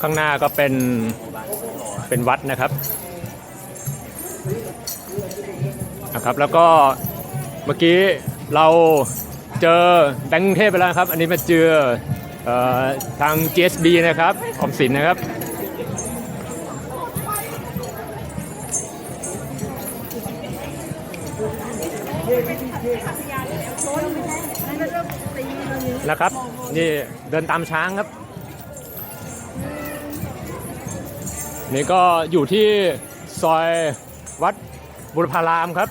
ข้างหน้าก็เป็นเป็นวัดนะครับนะครับ แล้วก็เมื่อกี้เราเจอแบงค์กรุงเทพไปแล้วครับ อันนี้มาเจอเออทาง GSB นะครับออมสินนะครับนะครับ นี่เดินตามช้างครับ นี่ก็อยู่ที่ซอยวัดบุรพารามครับ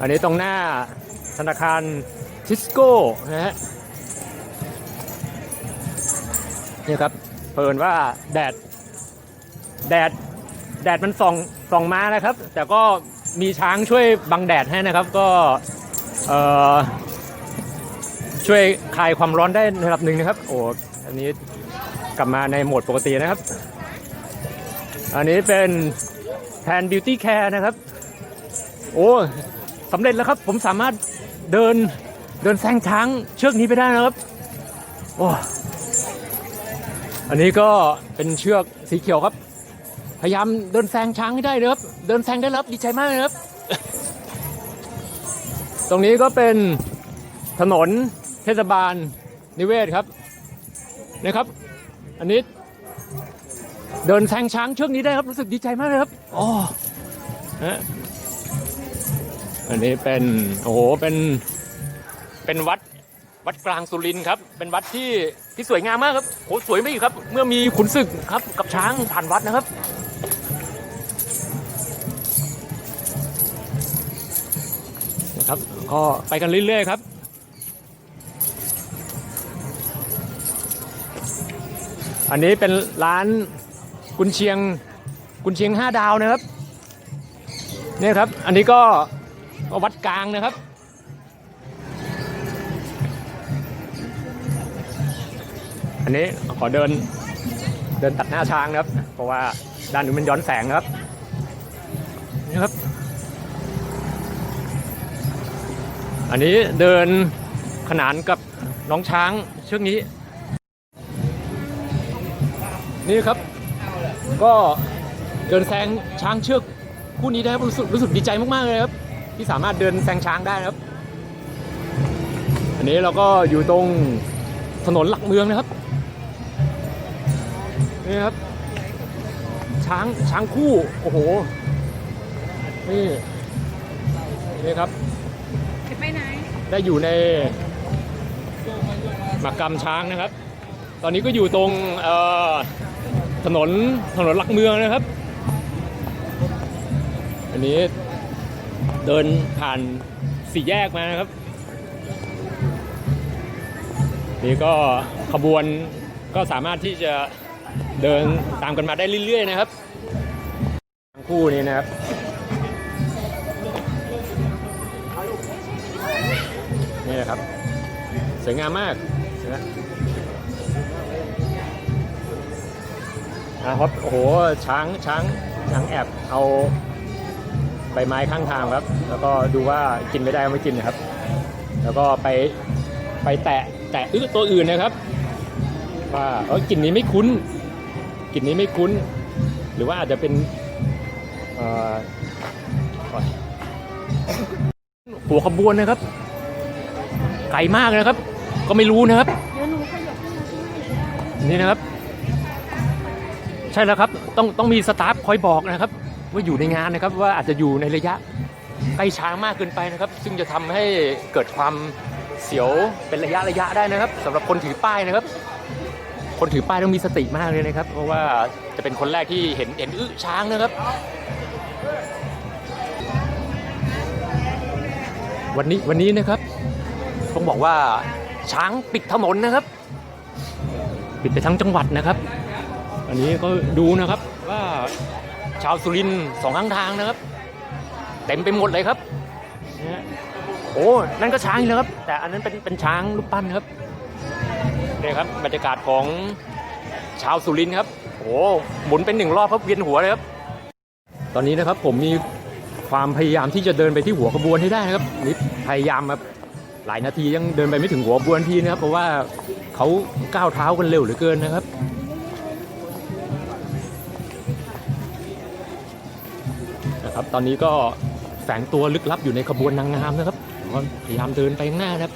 อันนี้ตรงหน้าธนาคารทิสโก้นะฮะนี่ครับเพิ่นว่าแดด แดด แดดมันส่องส่องมานะครับ แต่ก็มีช้างช่วยบังแดดให้นะครับ ก็เอ่อช่วยคลายความร้อนได้ระดับหนึ่งนะครับ โอ้อันนี้กลับมาในโหมดปกตินะครับ อันนี้เป็นแทนบิวตี้แคร์นะครับ โอ้สำเร็จแล้วครับ ผมสามารถเดินเดินแซงช้างเชือกนี้ไปได้นะครับ โอ้อันนี้ก็เป็นเชือกสีเขียวครับ พยายามเดินแซงช้างให้ได้เลยครับ เดินแซงได้ครับดีใจมากเลยครับ ตรงนี้ก็เป็นถนนเทศบาลนิเวศครับนะครับ อันนี้ เดินแซงช้างเชือกนี้ได้ครับรู้สึกดีใจมากเลยครับอ๋อฮะอันนี้เป็นโอ้โหเป็นเป็นวัดวัดกลางสุรินทร์ครับ เป็นวัดที่ที่สวยงามมากครับโอ้สวยไม่อีกครับ เมื่อมีขุนศึกครับ กับช้างผ่านวัดนะครับนะครับก็ไปกันเรื่อยๆครับอันนี้เป็นร้าน กุนเชียงกุนเชียงห้าดาวนะครับเนี่ยครับ อันนี้ก็ก็วัดกลางนะครับ อันนี้ขอเดินเดินตัดหน้าช้างนะครับ เพราะว่าด้านนู้นมันย้อนแสงครับนี่ครับ อันนี้เดินขนานกับน้องช้างเชือกนี้ นี่ครับ ก็เดินแซงช้างเชือกคู่นี้ได้ครับรู้สึกรู้สึกดีใจมากๆเลยครับ ที่สามารถเดินแซงช้างได้นะครับ อันนี้เราก็อยู่ตรงถนนหลักเมืองนะครับนี่ครับ ช้างช้างคู่โอ้โหนี่นี่ครับไปไหนได้อยู่ในหมากกรรมช้างนะครับ ตอนนี้ก็อยู่ตรงเอ่อ ถนนถนนหลักเมืองนะครับ อันนี้เดินผ่านสี่แยกมานะครับ นี่ก็ขบวนก็สามารถที่จะเดินตามกันมาได้เรื่อยๆนะครับทั้งคู่นี้นะครับนี่นะครับสวยงามมากเห็ นไหมอะครับโอ้โหช้างช้างช้างแอบเอาใบไม้ข้างทางครับ แล้วก็ดูว่ากินไม่ได้ก็ไม่กินนะครับ แล้วก็ไปไปแตะแตะอื้อตัวอื่นนะครับ ว่าเออกลิ่นนี้ไม่คุ้นกลิ่นนี้ไม่คุ้น หรือว่าอาจจะเป็นเอ่อหัวขบวนนะครับ ไกลมากเลยนะครับ ก็ไม่รู้นะครับเดี๋ยวหนูขยับขึ้นมาที่นี่นี่นะครับ ใช่แล้วครับต้องต้องมีสตาฟคอยบอกนะครับ ว่าอยู่ในงานนะครับว่าอาจจะอยู่ในระยะใกล้ช้างมากเกินไปนะครับ ซึ่งจะทำให้เกิดความเสียวเป็นระยะระยะได้นะครับสำหรับคนถือป้ายนะครับ คนถือป้ายต้องมีสติมากเลยนะครับ เพราะว่าจะเป็นคนแรกที่เห็นเห็นอึช้างนะครับ วันนี้วันนี้นะครับต้องบอกว่าช้างปิดถนนนะครับ ปิดไปทั้งจังหวัดนะครับ อันนี้ก็ดูนะครับว่าชาวสุรินสองข้างทางนะครับ เต็มไปหมดเลยครับนะฮะโอ้นั่นก็ช้างอีกแล้วครับ แต่อันนั้นเป็นเป็นช้างรูปปั้นครับนี่ครับบรรยากาศของชาวสุรินครับโอ้หมุนเป็นหนึ่งรอบครับเวียนหัวเลยครับ ตอนนี้นะครับผมมีความพยายามที่จะเดินไปที่หัวขบวนให้ได้นะครับนี่พยายามครับหลายนาทียังเดินไปไม่ถึงหัวขบวนทีนะครับ เพราะว่าเขาก้าวเท้ากันเร็วเหลือเกินนะครับ ตอนนี้ก็แฝงตัวลึกลับอยู่ในขบวนนางงามนะครับก็พยายามเดินไปข้างหน้านะครับ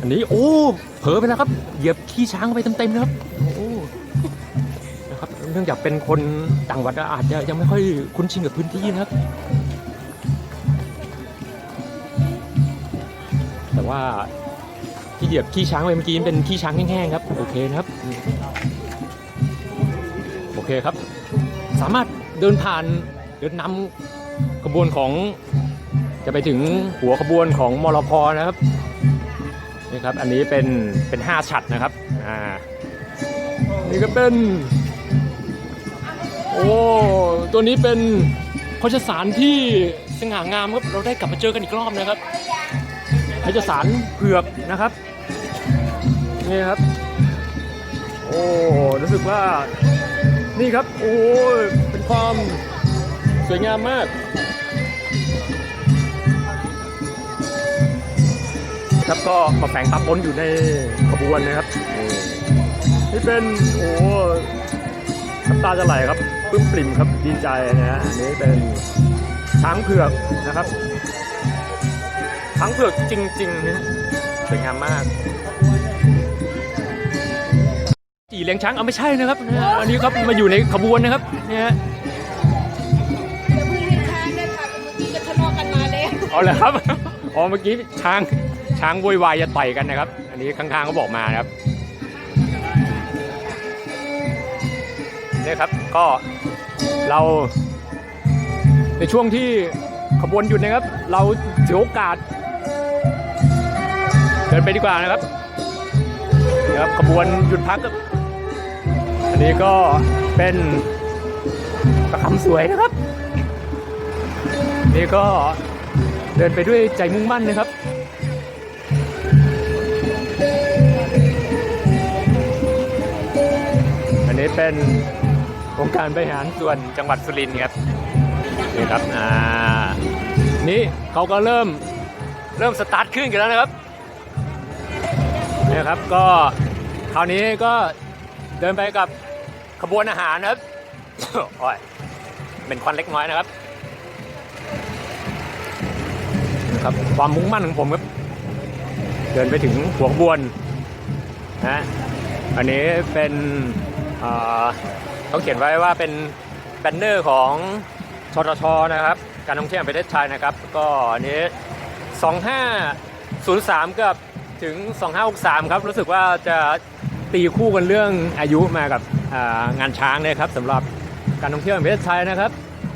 อันนี้โอ้เผลอไปแล้วครับ เหยียบขี้ช้างไปเต็มๆนะครับโอ้นะครับเนื่องจากเป็นคนต่างวัดอาจจะยังไม่ค่อยคุ้นชินกับพื้นที่นะครับ แต่ว่า เหยียบขี้ช้างไปเมื่อกี้เป็นขี้ช้างแห้งๆครับโอเคนะครับ โอเคครับ สามารถเดินผ่านเดินนำขบวนของ จะไปถึงหัวขบวนของมรพนะครับนี่ครับอันนี้เป็นเป็นห้าฉัดนะครับอ่านี่ก็เป็น โอ้ตัวนี้เป็นโฆษสารที่สง่างามครับเราได้กลับมาเจอกันอีกรอบนะครับโฆษสารเผือกนะครับ นี่ครับ โอ้รู้สึกว่า นี่ครับ โอ้เป็นความสวยงามมากครับก็มาแฝงตามบนอยู่ในขบวนนะครับนี่นี่เป็นโอ้น้ำตาจะไหลครับปลื้มปริ่มครับดีใจนะฮะอันนี้เป็นช้างเผือกนะครับช้างเผือกจริงๆนะสวยงามมาก จีเลี้ยงช้างเอาไม่ใช่นะครับนะฮะอันนี้ครับมาอยู่ในขบวนนะครับเนี่ยฮะเดี๋ยวเพิ่งเรียนช้างได้ค่ะเมื่อกี้ก็ทะเลาะกันมาแล้วเอาเลยครับอ๋อเมื่อกี้ช้างช้างโวยวายจะต่อยกันนะครับ อันนี้ข้างๆเขาบอกมานะครับนี่ครับก็เรา ในช่วงที่ขบวนหยุดนะครับ เราถือโอกาส เดินไปดีกว่านะครับนะครับขบวนหยุดพักครับอั นี้ก็เป็นประคำสวยนะครับ นี่ก็เดินไปด้วยใจมุ่งมั่นนะครับอันนี้เป็นองค์การบริหารส่วนจังหวัดสุรินทร์ครับนี่ครับอ่านี่เขาก็เริ่มเริ่มสตาร์ทขึ้นกันแล้วนะครับนี่ครับก็คราวนี้ก็เดินไปกับ ขบวนอาหารนะครับ โอ้ยเป็นควันเล็กน้อยนะครับครับความมุ่งมั่นของผมครับ เดินไปถึงหัวขบวนนะอันนี้เป็นเอ่อเขาเขียนไว้ว่าเป็นแบนเนอร์ของชทชนะครับ การท่องเที่ยวประเทศไทยนะครับ ก็อันนี้ 2503 กับถึง 2563 ครับ รู้สึกว่าจะ ตีคู่กันเรื่องอายุมากับงานช้างเนะครับสำหรับการท่องเที่ยวแห่งประเทศไทยนะครับ